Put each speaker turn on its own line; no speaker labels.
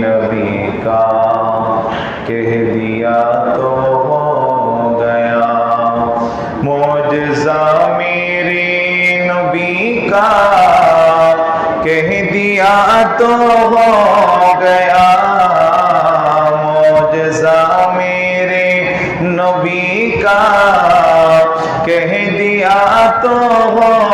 नबी का कह दिया तो हो गया। मौजा मेरे नबी का कह दिया तो हो गया। मौजा मेरे नबी का कह दिया तो हो